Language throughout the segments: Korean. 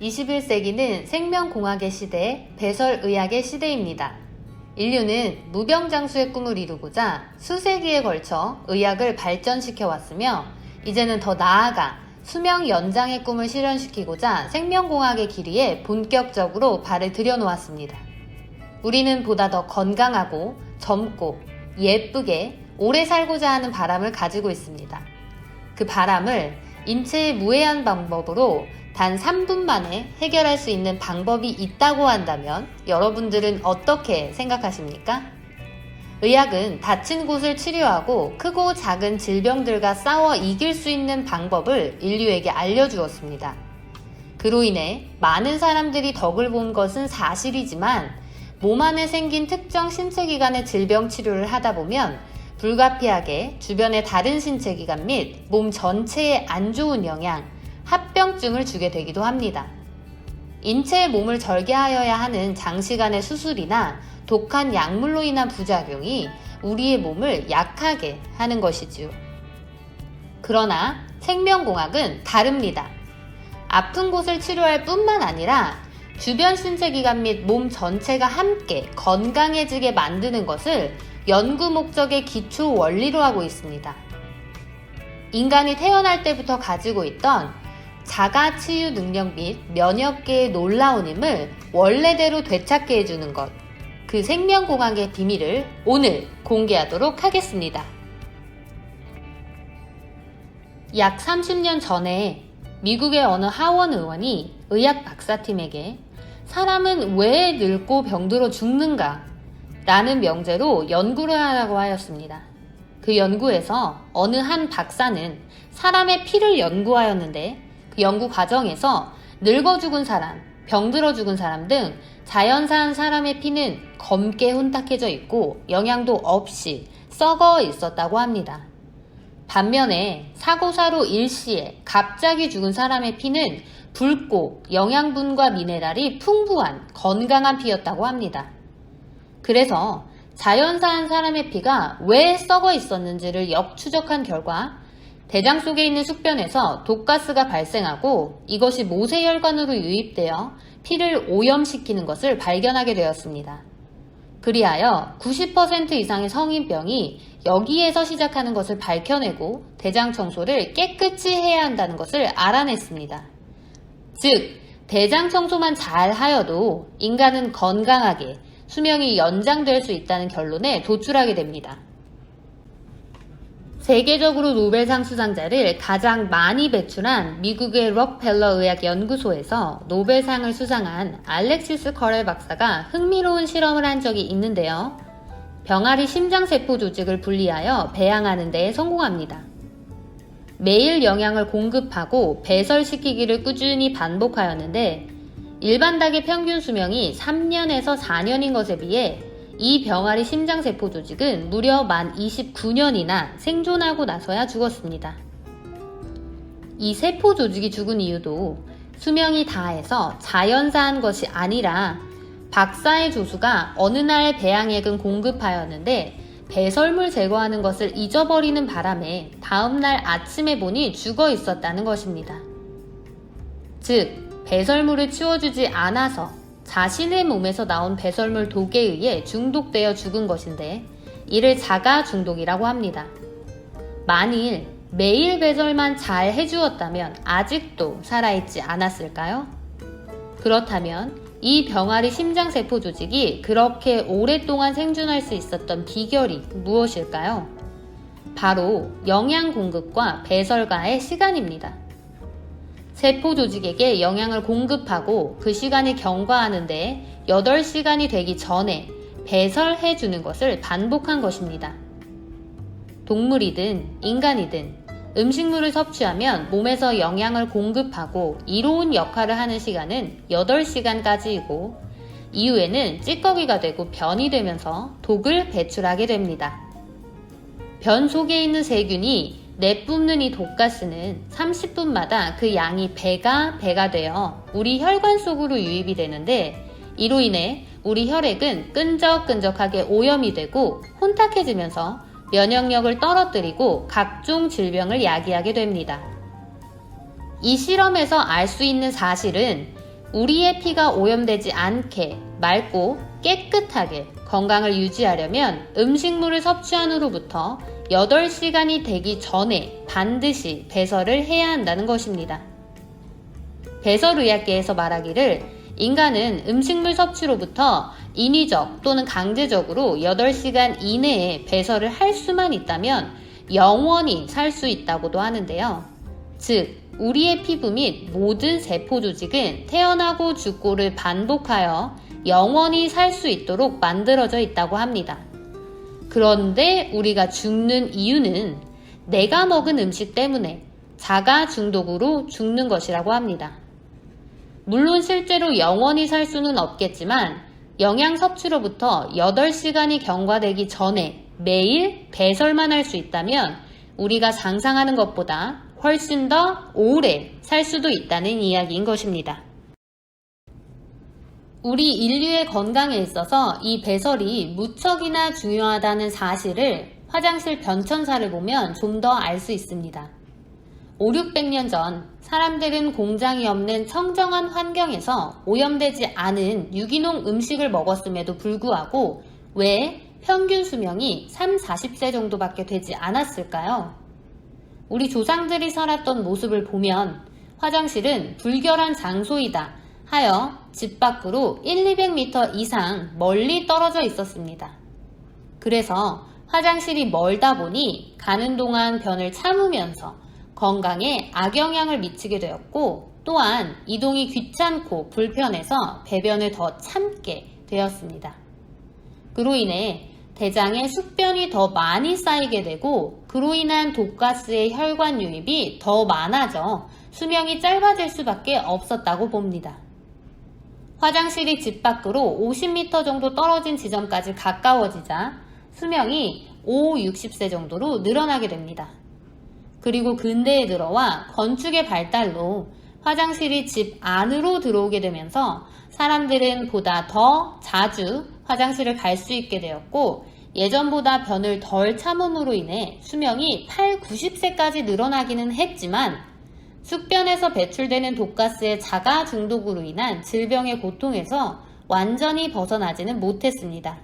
21세기는 생명공학의 시대, 배설의학의 시대입니다. 인류는 무병장수의 꿈을 이루고자 수세기에 걸쳐 의학을 발전시켜 왔으며 이제는 더 나아가 수명 연장의 꿈을 실현시키고자 생명공학의 길이에 본격적으로 발을 들여놓았습니다. 우리는 보다 더 건강하고 젊고 예쁘게 오래 살고자 하는 바람을 가지고 있습니다. 그 바람을 인체의 무해한 방법으로 단 3분 만에 해결할 수 있는 방법이 있다고 한다면 여러분들은 어떻게 생각하십니까? 의학은 다친 곳을 치료하고 크고 작은 질병들과 싸워 이길 수 있는 방법을 인류에게 알려주었습니다. 그로 인해 많은 사람들이 덕을 본 것은 사실이지만 몸 안에 생긴 특정 신체 기관의 질병 치료를 하다 보면 불가피하게 주변의 다른 신체 기관 및 몸 전체에 안 좋은 영향, 합병증을 주게 되기도 합니다. 인체의 몸을 절개하여야 하는 장시간의 수술이나 독한 약물로 인한 부작용이 우리의 몸을 약하게 하는 것이지요. 그러나 생명공학은 다릅니다. 아픈 곳을 치료할 뿐만 아니라 주변 신체 기관 및 몸 전체가 함께 건강해지게 만드는 것을 연구 목적의 기초 원리로 하고 있습니다. 인간이 태어날 때부터 가지고 있던 자가 치유 능력 및 면역계의 놀라운 힘을 원래대로 되찾게 해주는 것. 그 생명공학의 비밀을 오늘 공개하도록 하겠습니다. 약 30년 전에 미국의 어느 하원 의원이 의학 박사팀에게 사람은 왜 늙고 병들어 죽는가? 라는 명제로 연구를 하라고 하였습니다. 그 연구에서 어느 한 박사는 사람의 피를 연구하였는데 그 연구 과정에서 늙어 죽은 사람, 병들어 죽은 사람 등 자연사한 사람의 피는 검게 혼탁해져 있고 영양도 없이 썩어 있었다고 합니다. 반면에 사고사로 일시에 갑자기 죽은 사람의 피는 붉고 영양분과 미네랄이 풍부한 건강한 피였다고 합니다. 그래서 자연사한 사람의 피가 왜 썩어 있었는지를 역추적한 결과 대장 속에 있는 숙변에서 독가스가 발생하고 이것이 모세혈관으로 유입되어 피를 오염시키는 것을 발견하게 되었습니다. 그리하여 90% 이상의 성인병이 여기에서 시작하는 것을 밝혀내고 대장 청소를 깨끗이 해야 한다는 것을 알아냈습니다. 즉, 대장 청소만 잘 하여도 인간은 건강하게 수명이 연장될 수 있다는 결론에 도출하게 됩니다. 세계적으로 노벨상 수상자를 가장 많이 배출한 미국의 록펠러 의학 연구소에서 노벨상을 수상한 알렉시스 커렐 박사가 흥미로운 실험을 한 적이 있는데요. 병아리 심장세포 조직을 분리하여 배양하는 데 성공합니다. 매일 영양을 공급하고 배설시키기를 꾸준히 반복하였는데 일반 닭의 평균 수명이 3년에서 4년인 것에 비해 이 병아리 심장세포 조직은 무려 만 29년이나 생존하고 나서야 죽었습니다. 이 세포 조직이 죽은 이유도 수명이 다해서 자연사한 것이 아니라 박사의 조수가 어느 날 배양액은 공급하였는데 배설물 제거하는 것을 잊어버리는 바람에 다음날 아침에 보니 죽어 있었다는 것입니다. 즉, 배설물을 치워주지 않아서 자신의 몸에서 나온 배설물 독에 의해 중독되어 죽은 것인데 이를 자가 중독이라고 합니다. 만일 매일 배설만 잘 해주었다면 아직도 살아있지 않았을까요? 그렇다면 이 병아리 심장세포 조직이 그렇게 오랫동안 생존할 수 있었던 비결이 무엇일까요? 바로 영양 공급과 배설과의 시간입니다. 세포 조직에게 영양을 공급하고 그 시간을 경과하는데 8시간이 되기 전에 배설해 주는 것을 반복한 것입니다. 동물이든 인간이든 음식물을 섭취하면 몸에서 영양을 공급하고 이로운 역할을 하는 시간은 8시간까지이고 이후에는 찌꺼기가 되고 변이 되면서 독을 배출하게 됩니다. 변 속에 있는 세균이 내뿜는 이 독가스는 30분마다 그 양이 배가 배가 되어 우리 혈관 속으로 유입이 되는데 이로 인해 우리 혈액은 끈적끈적하게 오염이 되고 혼탁해지면서 면역력을 떨어뜨리고 각종 질병을 야기하게 됩니다. 이 실험에서 알 수 있는 사실은 우리의 피가 오염되지 않게 맑고 깨끗하게 건강을 유지하려면 음식물을 섭취한 후로부터 8시간이 되기 전에 반드시 배설을 해야 한다는 것입니다. 배설의학계에서 말하기를 인간은 음식물 섭취로부터 인위적 또는 강제적으로 8시간 이내에 배설을 할 수만 있다면 영원히 살 수 있다고도 하는데요. 즉, 우리의 피부 및 모든 세포 조직은 태어나고 죽고를 반복하여 영원히 살 수 있도록 만들어져 있다고 합니다. 그런데 우리가 죽는 이유는 내가 먹은 음식 때문에 자가 중독으로 죽는 것이라고 합니다. 물론 실제로 영원히 살 수는 없겠지만 영양 섭취로부터 8시간이 경과되기 전에 매일 배설만 할 수 있다면 우리가 상상하는 것보다 훨씬 더 오래 살 수도 있다는 이야기인 것입니다. 우리 인류의 건강에 있어서 이 배설이 무척이나 중요하다는 사실을 화장실 변천사를 보면 좀 더 알 수 있습니다. 5, 600년 전 사람들은 공장이 없는 청정한 환경에서 오염되지 않은 유기농 음식을 먹었음에도 불구하고 왜 평균 수명이 3, 40세 정도밖에 되지 않았을까요? 우리 조상들이 살았던 모습을 보면 화장실은 불결한 장소이다 하여 집 밖으로 1, 200m 이상 멀리 떨어져 있었습니다. 그래서 화장실이 멀다 보니 가는 동안 변을 참으면서 건강에 악영향을 미치게 되었고 또한 이동이 귀찮고 불편해서 배변을 더 참게 되었습니다. 그로 인해 대장에 숙변이 더 많이 쌓이게 되고 그로 인한 독가스의 혈관 유입이 더 많아져 수명이 짧아질 수밖에 없었다고 봅니다. 화장실이 집 밖으로 50m 정도 떨어진 지점까지 가까워지자 수명이 5, 60세 정도로 늘어나게 됩니다. 그리고 근대에 들어와 건축의 발달로 화장실이 집 안으로 들어오게 되면서 사람들은 보다 더 자주 화장실을 갈 수 있게 되었고 예전보다 변을 덜 참음으로 인해 수명이 8, 90세까지 늘어나기는 했지만 숙변에서 배출되는 독가스의 자가 중독으로 인한 질병의 고통에서 완전히 벗어나지는 못했습니다.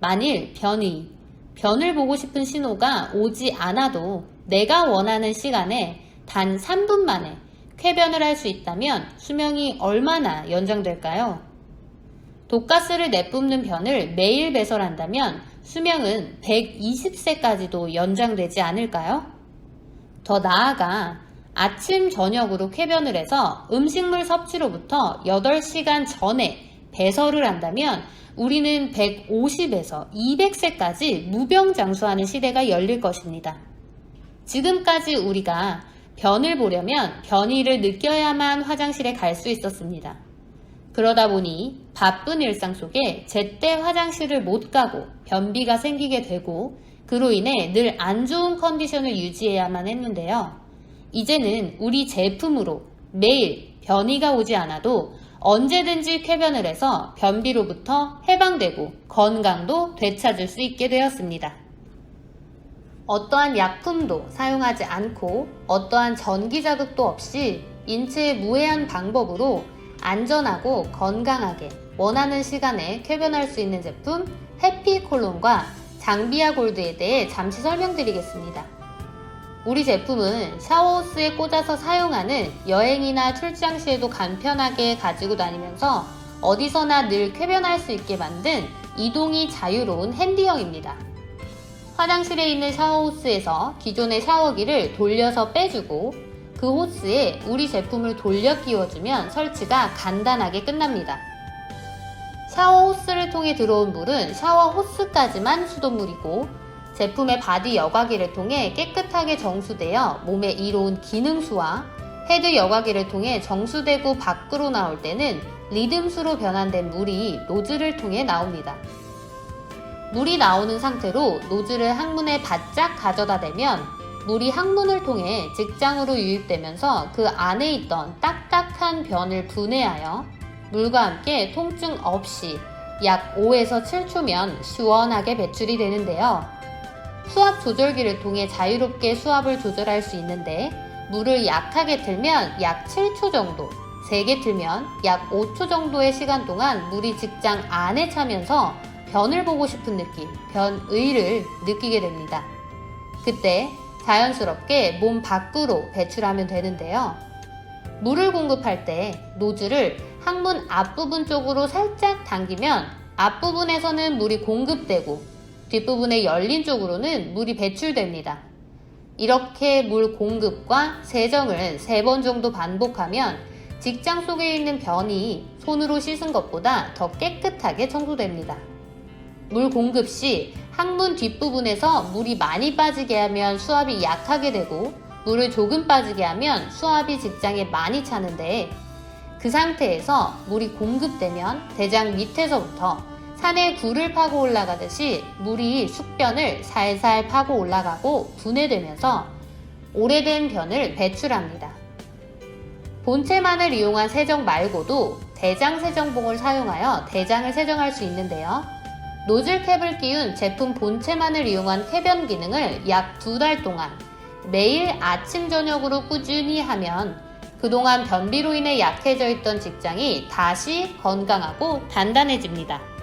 만일 변이, 변을 보고 싶은 신호가 오지 않아도 내가 원하는 시간에 단 3분 만에 쾌변을 할 수 있다면 수명이 얼마나 연장될까요? 독가스를 내뿜는 변을 매일 배설한다면 수명은 120세까지도 연장되지 않을까요? 더 나아가 아침, 저녁으로 쾌변을 해서 음식물 섭취로부터 8시간 전에 배설을 한다면 우리는 150에서 200세까지 무병장수하는 시대가 열릴 것입니다. 지금까지 우리가 변을 보려면 변이를 느껴야만 화장실에 갈 수 있었습니다. 그러다 보니 바쁜 일상 속에 제때 화장실을 못 가고 변비가 생기게 되고 그로 인해 늘 안 좋은 컨디션을 유지해야만 했는데요. 이제는 우리 제품으로 매일 변이가 오지 않아도 언제든지 쾌변을 해서 변비로부터 해방되고 건강도 되찾을 수 있게 되었습니다. 어떠한 약품도 사용하지 않고 어떠한 전기 자극도 없이 인체에 무해한 방법으로 안전하고 건강하게 원하는 시간에 쾌변할 수 있는 제품 해피콜론과 장비아 골드에 대해 잠시 설명드리겠습니다. 우리 제품은 샤워호스에 꽂아서 사용하는 여행이나 출장 시에도 간편하게 가지고 다니면서 어디서나 늘 쾌변할 수 있게 만든 이동이 자유로운 핸디형입니다. 화장실에 있는 샤워호스에서 기존의 샤워기를 돌려서 빼주고 그 호스에 우리 제품을 돌려 끼워주면 설치가 간단하게 끝납니다. 샤워 호스를 통해 들어온 물은 샤워 호스까지만 수돗물이고 제품의 바디 여과기를 통해 깨끗하게 정수되어 몸에 이로운 기능수와 헤드 여과기를 통해 정수되고 밖으로 나올 때는 리듬수로 변환된 물이 노즐을 통해 나옵니다. 물이 나오는 상태로 노즐을 항문에 바짝 가져다 대면 물이 항문을 통해 직장으로 유입되면서 그 안에 있던 딱딱한 변을 분해하여 물과 함께 통증 없이 약 5에서 7초면 시원하게 배출이 되는데요. 수압 조절기를 통해 자유롭게 수압을 조절할 수 있는데 물을 약하게 틀면 약 7초 정도, 세게 틀면 약 5초 정도의 시간 동안 물이 직장 안에 차면서 변을 보고 싶은 느낌, 변의를 느끼게 됩니다. 그때 자연스럽게 몸 밖으로 배출하면 되는데요. 물을 공급할 때 노즐을 항문 앞부분 쪽으로 살짝 당기면 앞부분에서는 물이 공급되고 뒷부분의 열린 쪽으로는 물이 배출됩니다. 이렇게 물 공급과 세정을 세 번 정도 반복하면 직장 속에 있는 변이 손으로 씻은 것보다 더 깨끗하게 청소됩니다. 물 공급 시 항문 뒷부분에서 물이 많이 빠지게 하면 수압이 약하게 되고 물을 조금 빠지게 하면 수압이 직장에 많이 차는데 그 상태에서 물이 공급되면 대장 밑에서부터 산에 굴을 파고 올라가듯이 물이 숙변을 살살 파고 올라가고 분해되면서 오래된 변을 배출합니다. 본체만을 이용한 세정 말고도 대장 세정봉을 사용하여 대장을 세정할 수 있는데요. 노즐 캡을 끼운 제품 본체만을 이용한 쾌변 기능을 약 두 달 동안 매일 아침 저녁으로 꾸준히 하면 그동안 변비로 인해 약해져 있던 직장이 다시 건강하고 단단해집니다.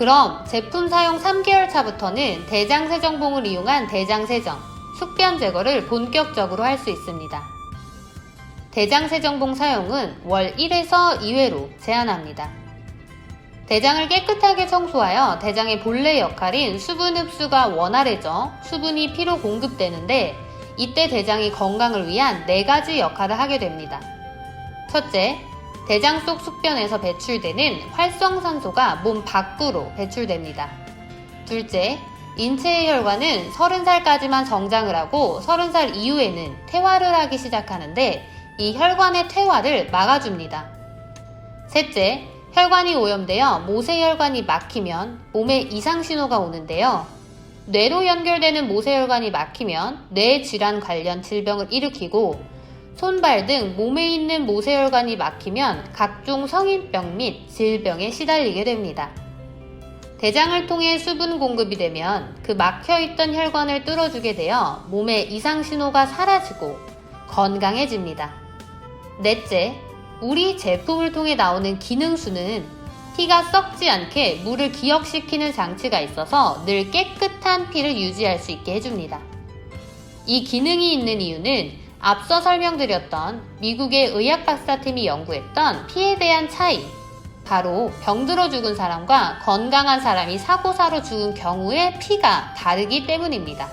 그럼 제품 사용 3개월 차부터는 대장 세정봉을 이용한 대장 세정, 숙변 제거를 본격적으로 할 수 있습니다. 대장 세정봉 사용은 월 1에서 2회로 제한합니다. 대장을 깨끗하게 청소하여 대장의 본래 역할인 수분 흡수가 원활해져 수분이 피로 공급되는데 이때 대장이 건강을 위한 네 가지 역할을 하게 됩니다. 첫째, 대장 속 숙변에서 배출되는 활성산소가 몸 밖으로 배출됩니다. 둘째, 인체의 혈관은 30살까지만 정장을 하고 30살 이후에는 퇴화를 하기 시작하는데 이 혈관의 퇴화를 막아줍니다. 셋째, 혈관이 오염되어 모세혈관이 막히면 몸에 이상 신호가 오는데요. 뇌로 연결되는 모세혈관이 막히면 뇌 질환 관련 질병을 일으키고 손발 등 몸에 있는 모세혈관이 막히면 각종 성인병 및 질병에 시달리게 됩니다. 대장을 통해 수분 공급이 되면 그 막혀있던 혈관을 뚫어주게 되어 몸에 이상 신호가 사라지고 건강해집니다. 넷째, 우리 제품을 통해 나오는 기능수는 피가 썩지 않게 물을 기억시키는 장치가 있어서 늘 깨끗한 피를 유지할 수 있게 해줍니다. 이 기능이 있는 이유는 앞서 설명드렸던 미국의 의학 박사팀이 연구했던 피에 대한 차이, 바로 병들어 죽은 사람과 건강한 사람이 사고사로 죽은 경우의 피가 다르기 때문입니다.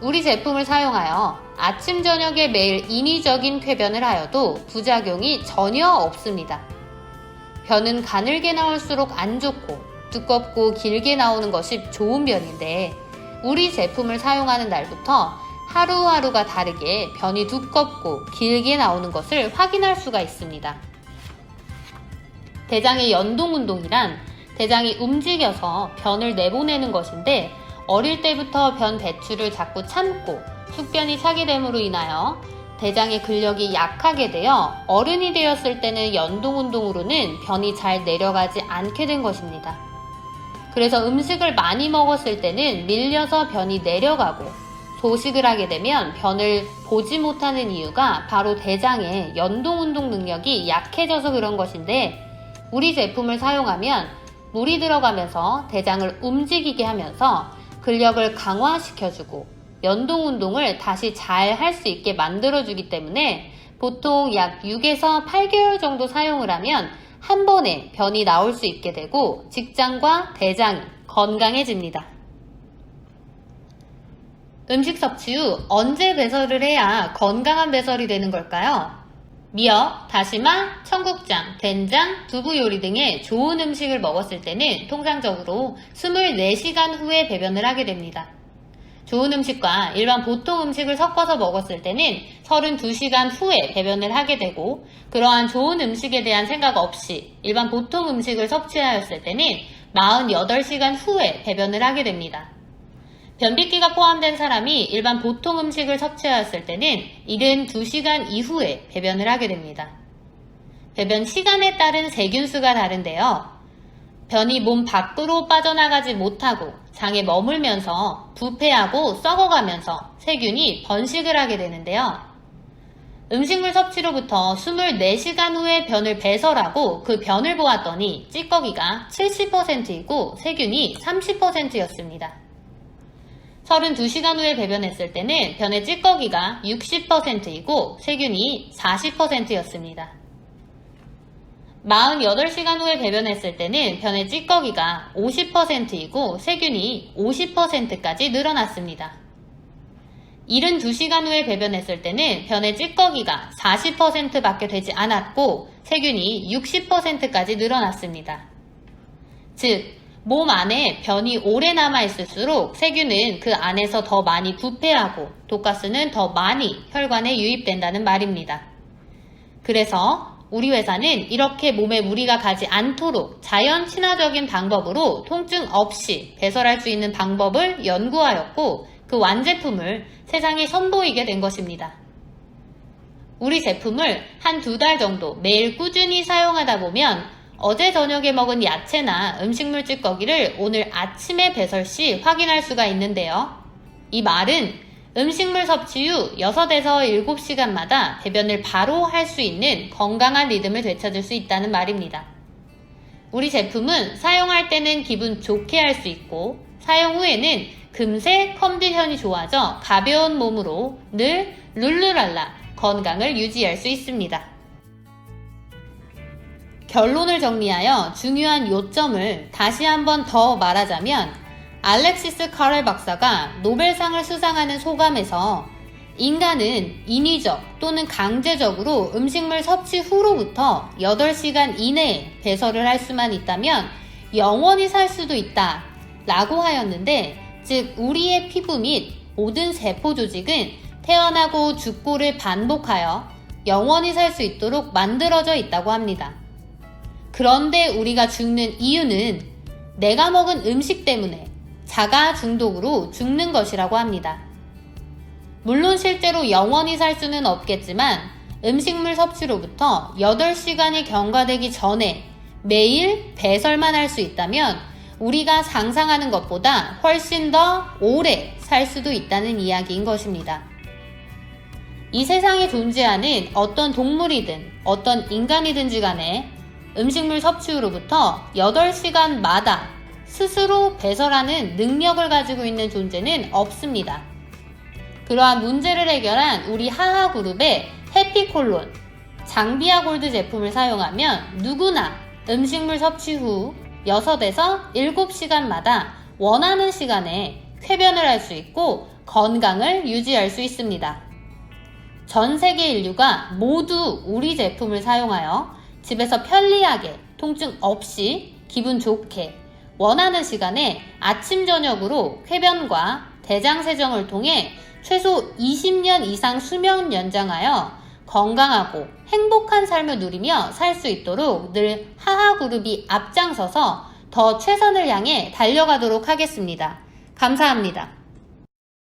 우리 제품을 사용하여 아침, 저녁에 매일 인위적인 쾌변을 하여도 부작용이 전혀 없습니다. 변은 가늘게 나올수록 안 좋고 두껍고 길게 나오는 것이 좋은 변인데 우리 제품을 사용하는 날부터 하루하루가 다르게 변이 두껍고 길게 나오는 것을 확인할 수가 있습니다. 대장의 연동 운동이란 대장이 움직여서 변을 내보내는 것인데 어릴 때부터 변 배출을 자꾸 참고 숙변이 차게 됨으로 인하여 대장의 근력이 약하게 되어 어른이 되었을 때는 연동 운동으로는 변이 잘 내려가지 않게 된 것입니다. 그래서 음식을 많이 먹었을 때는 밀려서 변이 내려가고 소식을 하게 되면 변을 보지 못하는 이유가 바로 대장의 연동 운동 능력이 약해져서 그런 것인데 우리 제품을 사용하면 물이 들어가면서 대장을 움직이게 하면서 근력을 강화시켜주고 연동 운동을 다시 잘 할 수 있게 만들어주기 때문에 보통 약 6에서 8개월 정도 사용을 하면 한 번에 변이 나올 수 있게 되고 직장과 대장이 건강해집니다. 음식 섭취 후 언제 배설을 해야 건강한 배설이 되는 걸까요? 미역, 다시마, 청국장, 된장, 두부 요리 등의 좋은 음식을 먹었을 때는 통상적으로 24시간 후에 배변을 하게 됩니다. 좋은 음식과 일반 보통 음식을 섞어서 먹었을 때는 32시간 후에 배변을 하게 되고 그러한 좋은 음식에 대한 생각 없이 일반 보통 음식을 섭취하였을 때는 48시간 후에 배변을 하게 됩니다. 변비기가 포함된 사람이 일반 보통 음식을 섭취하였을 때는 72시간 이후에 배변을 하게 됩니다. 배변 시간에 따른 세균수가 다른데요. 변이 몸 밖으로 빠져나가지 못하고 장에 머물면서 부패하고 썩어가면서 세균이 번식을 하게 되는데요. 음식물 섭취로부터 24시간 후에 변을 배설하고 그 변을 보았더니 찌꺼기가 70%이고 세균이 30%였습니다. 32시간 후에 배변했을 때는 변의 찌꺼기가 60%이고 세균이 40%였습니다. 48시간 후에 배변했을 때는 변의 찌꺼기가 50%이고 세균이 50%까지 늘어났습니다. 72시간 후에 배변했을 때는 변의 찌꺼기가 40%밖에 되지 않았고 세균이 60%까지 늘어났습니다. 즉, 몸 안에 변이 오래 남아있을수록 세균은 그 안에서 더 많이 부패하고 독가스는 더 많이 혈관에 유입된다는 말입니다. 그래서 우리 회사는 이렇게 몸에 무리가 가지 않도록 자연 친화적인 방법으로 통증 없이 배설할 수 있는 방법을 연구하였고 그 완제품을 세상에 선보이게 된 것입니다. 우리 제품을 한 두 달 정도 매일 꾸준히 사용하다 보면 어제 저녁에 먹은 야채나 음식물 찌꺼기를 오늘 아침에 배설 시 확인할 수가 있는데요. 이 말은 음식물 섭취 후 6에서 7시간마다 배변을 바로 할 수 있는 건강한 리듬을 되찾을 수 있다는 말입니다. 우리 제품은 사용할 때는 기분 좋게 할 수 있고 사용 후에는 금세 컨디션이 좋아져 가벼운 몸으로 늘 룰루랄라 건강을 유지할 수 있습니다. 결론을 정리하여 중요한 요점을 다시 한번 더 말하자면 알렉시스 카렐 박사가 노벨상을 수상하는 소감에서 인간은 인위적 또는 강제적으로 음식물 섭취 후로부터 8시간 이내에 배설을 할 수만 있다면 영원히 살 수도 있다 라고 하였는데 즉 우리의 피부 및 모든 세포 조직은 태어나고 죽고를 반복하여 영원히 살 수 있도록 만들어져 있다고 합니다. 그런데 우리가 죽는 이유는 내가 먹은 음식 때문에 자가 중독으로 죽는 것이라고 합니다. 물론 실제로 영원히 살 수는 없겠지만 음식물 섭취로부터 8시간이 경과되기 전에 매일 배설만 할 수 있다면 우리가 상상하는 것보다 훨씬 더 오래 살 수도 있다는 이야기인 것입니다. 이 세상에 존재하는 어떤 동물이든 어떤 인간이든지 간에 음식물 섭취후로부터 8시간마다 스스로 배설하는 능력을 가지고 있는 존재는 없습니다. 그러한 문제를 해결한 우리 하하 그룹의 해피콜론, 장비아 골드 제품을 사용하면 누구나 음식물 섭취 후 6에서 7시간마다 원하는 시간에 쾌변을 할 수 있고 건강을 유지할 수 있습니다. 전 세계 인류가 모두 우리 제품을 사용하여 집에서 편리하게 통증 없이 기분 좋게 원하는 시간에 아침 저녁으로 쾌변과 대장 세정을 통해 최소 20년 이상 수명 연장하여 건강하고 행복한 삶을 누리며 살 수 있도록 늘 하하 그룹이 앞장서서 더 최선을 향해 달려가도록 하겠습니다. 감사합니다.